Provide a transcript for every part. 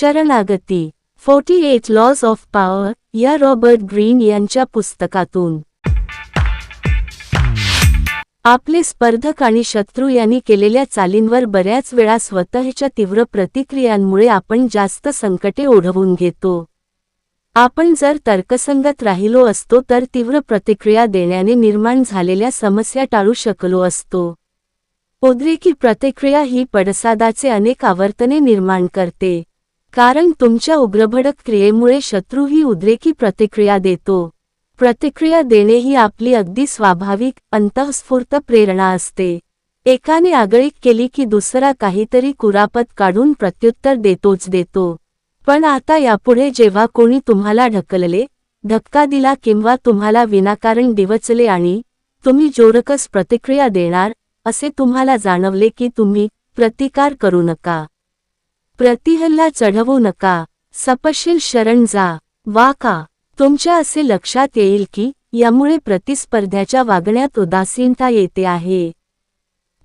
शरणागती. Forty eight laws of power या Robert Greene यांच्या पुस्तकातून. आपले स्पर्धक आणि शत्रू यांनी केलेल्या चालींवर बऱ्याच वेळा स्वतःच्या तीव्र प्रतिक्रियांमुळे आपण जास्त संकटे ओढवून घेतो. आपण जर तर्कसंगत राहिलो असतो तर तीव्र प्रतिक्रिया देण्याने निर्माण झालेल्या समस्या टाळू शकलो असतो. उद्रेकी प्रतिक्रिया ही पडसादाचे अनेक आवर्तने निर्माण करते. कारण तुमच्या उग्रभडक क्रियेमुळे शत्रू ही उद्रेकी प्रतिक्रिया देतो. प्रतिक्रिया देणे ही आपली अगदी स्वाभाविक अंतःस्फूर्त प्रेरणा असते. एकाने आगळीक केली की दुसरा काहीतरी कुरापत काढून प्रत्युत्तर देतोच देतो. पण आता यापुढे जेव्हा कोणी तुम्हाला ढकलले धक्का दिला किंवा तुम्हाला विनाकारण डिवचले आणि तुम्ही जोरकस प्रतिक्रिया देणार असे तुम्हाला जाणवले की तुम्ही प्रतिकार करू नका. प्रतिहल्ला चढवू नका. सपशील शरण जा. वा का? तुमच्या असे लक्षात येईल की यामुळे प्रतिस्पर्ध्याच्या वागण्यात उदासीनता येते आहे.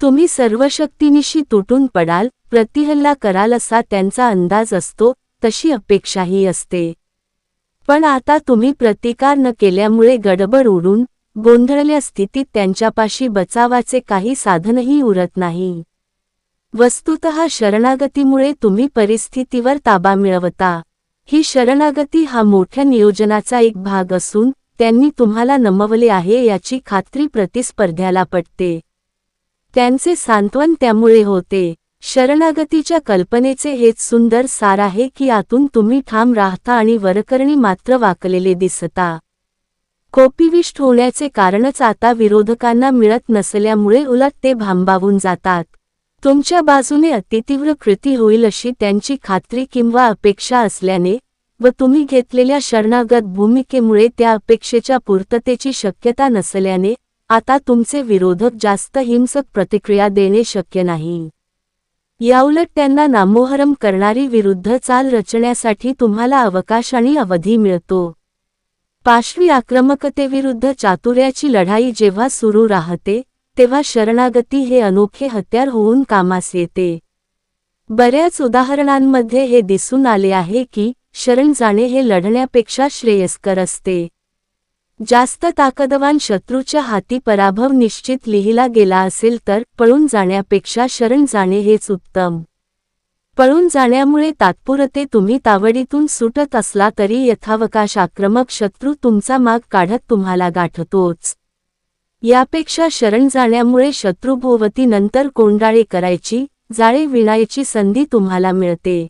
तुम्ही सर्व शक्तीनिशी तुटून पडाल प्रतिहल्ला कराल असा त्यांचा अंदाज असतो तशी अपेक्षाही असते. पण आता तुम्ही प्रतिकार न केल्यामुळे गडबड उडून गोंधळल्या स्थितीत त्यांच्यापाशी बचावाचे काही साधनही उरत नाही. वस्तुत शरणागतीमुळे तुम्ही परिस्थितीवर ताबा मिळवता. ही शरणागती हा मोठ्या नियोजनाचा एक भाग असून त्यांनी तुम्हाला नमवले आहे याची खात्री प्रतिस्पर्ध्याला पटते. त्यांचे सांत्वन त्यामुळे होते. शरणागतीच्या कल्पनेचे हेच सुंदर सार आहे की आतून तुम्ही ठाम राहता आणि वरकरणी मात्र वाकलेले दिसता. कोपिविष्ट होण्याचे कारणच आता विरोधकांना मिळत नसल्यामुळे उलट ते भांबावून जातात. तुमच्या बाजूने अतितीव्र कृती होईल अशी त्यांची खात्री किंवा अपेक्षा असल्याने व तुम्ही घेतलेल्या शरणागत भूमिकेमुळे त्या अपेक्षेच्या पूर्ततेची शक्यता नसल्याने आता तुमचे विरोधक जास्त हिंसक प्रतिक्रिया देणे शक्य नाही. याउलट त्यांना नामोहरम करणारी विरुद्ध चाल रचण्यासाठी तुम्हाला अवकाश आणि अवधी मिळतो. पाशवी आक्रमकतेविरुद्ध चातुर्याची लढाई जेव्हा सुरू राहते तेव्हा शरणागती हे अनोखे हत्यार होऊन कामास येते. बऱ्याच उदाहरणांमध्ये हे दिसून आले आहे की शरण जाणे हे लढण्यापेक्षा श्रेयस्कर असते. जास्त ताकदवान शत्रूच्या हाती पराभव निश्चित लिहिला गेला असेल तर पळून जाण्यापेक्षा शरण जाणे हेच उत्तम. पळून जाण्यामुळे तात्पुरते तुम्ही तावडीतून सुटत असला तरी यथावकाश आक्रमक शत्रू तुमचा माग काढत तुम्हाला गाठतोच. यापेक्षा शरण जाण्यामुळे शत्रुभोवती नंतर कोंडाळे करायची जाळे विणायची संधी तुम्हाला मिळते.